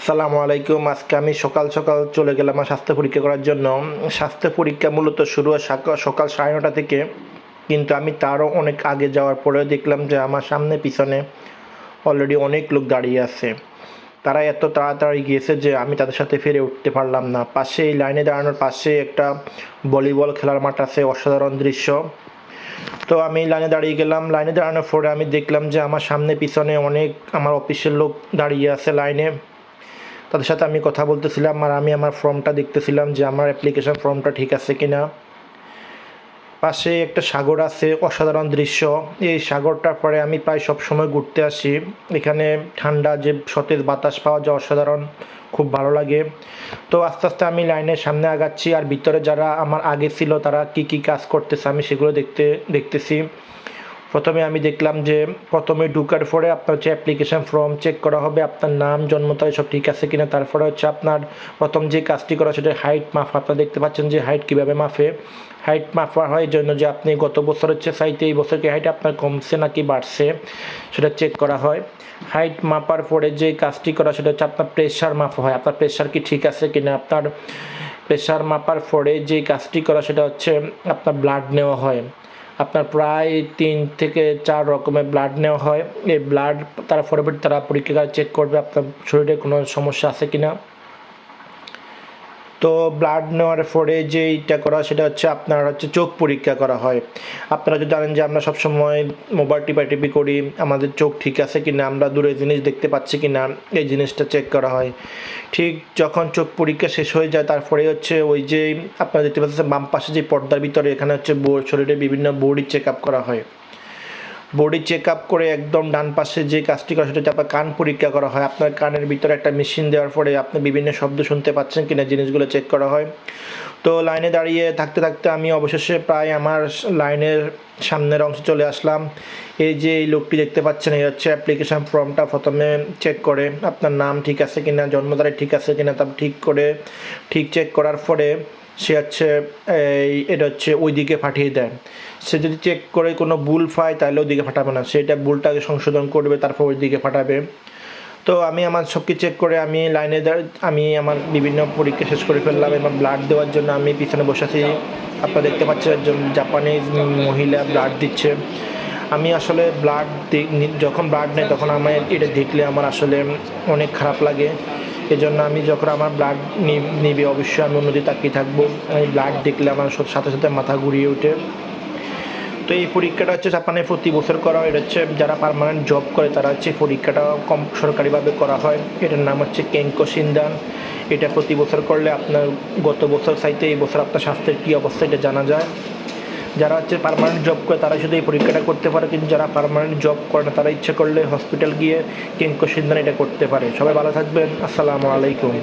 আসসালামু আলাইকুম। আজকে আমি সকাল সকাল চলে গেলাম আমার স্বাস্থ্য পরীক্ষা করার জন্য। স্বাস্থ্য পরীক্ষা মূলত শুরু হয় সাকা- সকাল সাড়ে নটা থেকে। কিন্তু আমি তারও অনেক আগে যাওয়ার পরেও দেখলাম যে আমার সামনে পিছনে অলরেডি অনেক লোক দাঁড়িয়ে আছে। তারা এত তাড়াতাড়ি গিয়েছে যে আমি তাদের সাথে ফিরে উঠতে পারলাম না। পাশে এই লাইনে দাঁড়ানোর পাশে একটা ভলিবল খেলার মাঠ আছে, অসাধারণ দৃশ্য। তো আমি লাইনে দাঁড়িয়ে গেলাম। লাইনে দাঁড়ানোর পরে আমি দেখলাম যে আমার সামনে পিছনে অনেক, আমার অফিসের লোক দাঁড়িয়ে আছে লাইনে। তাদের সাথে আমি কথা বলতেছিলাম আর আমি আমার ফর্মটা দেখতেছিলাম যে আমার অ্যাপ্লিকেশন ফর্মটা ঠিক আছে কি না পাশে একটা সাগর আছে, অসাধারণ দৃশ্য। এই সাগরটার পরে আমি প্রায় সব সময় ঘুরতে আসি। এখানে ঠান্ডা যে সতেজ বাতাস পাওয়া যায় অসাধারণ, খুব ভালো লাগে। তো আস্তে আস্তে আমি লাইনের সামনে আগাচ্ছি আর ভিতরে যারা আমার আগে ছিল তারা কি কি কাজ করতেছে আমি সেগুলো দেখতে, দেখতেছি। প্রথমে আমি দেখলাম যে প্রথমে ঢুকার পরে আপনার হচ্ছে অ্যাপ্লিকেশান ফর্ম চেক করা হবে, আপনার নাম, জন্ম তারিখ সব ঠিক আছে কিনা, তারপরে হচ্ছে আপনার প্রথম যে কাজটি করা সেটা হাইট মাফ আপনারা দেখতে পাচ্ছেন যে হাইট কীভাবে মাফে হাইট মাপা হয় জন্য যে আপনি গত বছর হচ্ছে চাইতে এই বছর কি হাইট আপনার কমছে নাকি বাড়ছে, সেটা চেক করা হয়। হাইট মাপার পরে যে কাজটি করা সেটা হচ্ছে আপনার প্রেশার মাপা হয়, আপনার প্রেশার কি ঠিক আছে কিনা, আপনার প্রেশার মাপার পরে যে কাজটি করা সেটা হচ্ছে আপনার ব্লাড নেওয়া হয়। আপনার প্রায় তিন থেকে চার রকমের ব্লাড নেওয়া হয়। এই ব্লাড তারা পরবর্তী তারা পরীক্ষাগার চেক করবে আপনার শরীরে কোনো সমস্যা আছে কি না তো ব্লাড নেওয়ার পরে যেইটা করা সেটা হচ্ছে আপনার হচ্ছে চোখ পরীক্ষা করা হয়। আপনারা যদি জানেন যে আমরা সবসময় মোবাইল টিপাটিপি করি, আমাদের চোখ ঠিক আছে কি না আমরা দূরে জিনিস দেখতে পাচ্ছি কি না এই জিনিসটা চেক করা হয়। ঠিক যখন চোখ পরীক্ষা শেষ হয়ে যায়, তারপরে হচ্ছে ওই যে আপনারা দেখতে পাচ্ছেন বাম পাশে যে পর্দার ভিতরে এখানে হচ্ছে শরীরে বিভিন্ন বডি চেক আপ করা হয়। বডি চেক আপ করে একদম ডান পাশে যে কাজটি করা সেটা আপনার কান পরীক্ষা করা হয়। আপনার কানের ভিতরে একটা মেশিন দেওয়ার পরে আপনি বিভিন্ন শব্দ শুনতে পাচ্ছেন কিনা জিনিসগুলো চেক করা হয়। তো লাইনে দাঁড়িয়ে থাকতে থাকতে আমি অবশেষে প্রায় আমার লাইনের সামনের অংশে চলে আসলাম। এই যে এই লোকটি দেখতে পাচ্ছেন, এই হচ্ছে অ্যাপ্লিকেশান ফর্মটা প্রথমে চেক করে আপনার নাম ঠিক আছে কিনা, জন্ম তারিখ ঠিক আছে কিনা, তা ঠিক করে, ঠিক চেক করার পরে সে হচ্ছে, এই, এটা হচ্ছে ওই দিকে পাঠিয়ে দেয়। সে যদি চেক করে কোনো ভুল পায়, তাহলে ওই দিকে পাঠাবে না। সেটা ভুলটাকে সংশোধন করবে, তারপর ওই দিকে পাঠাবে। তো আমি আমার সব চেক করে আমি লাইনে আমি আমার বিভিন্ন পরীক্ষা শেষ করে ফেললাম। এবং ব্লাড দেওয়ার জন্য আমি পিছনে বসে আছি। আপনারা দেখতে পাচ্ছেন একজন জাপানিজ মহিলা ব্লাড দিচ্ছে। আমি আসলে ব্লাড যখন ব্লাড নেই তখন আমার এটা দেখলে আমার আসলে অনেক খারাপ লাগে। এজন্য আমি যখন আমার ব্লাড নিবে, অবশ্যই আমি অন্যদিকে তাকিয়ে থাকব। আমি ব্লাড দেখলে আমার সাথে সাথে মাথা ঘুরিয়ে ওঠে। তো এই পরীক্ষাটা হচ্ছে জাপানে প্রতি বছর করা হয়। এটা হচ্ছে যারা পার্মানেন্ট জব করে, তারা হচ্ছে পরীক্ষাটা কম সরকারিভাবে করা হয়। এটার নাম হচ্ছে কেঙ্কো সিন্দান। এটা প্রতি বছর করলে আপনার গত বছর চাইতে এই বছর আপনার স্বাস্থ্যের কী অবস্থা, এটা জানা যায়। যারা হচ্ছে পারমানেন্ট জব করে, তারা শুধু এই পরীক্ষাটা করতে পারে, কিন্তু যারা পারমানেন্ট জব করে না, তারা ইচ্ছে করলে হসপিটাল গিয়ে কেঙ্কো সিন্দান এটা করতে পারে। সবাই ভালো থাকবেন, আসসালামু আলাইকুম।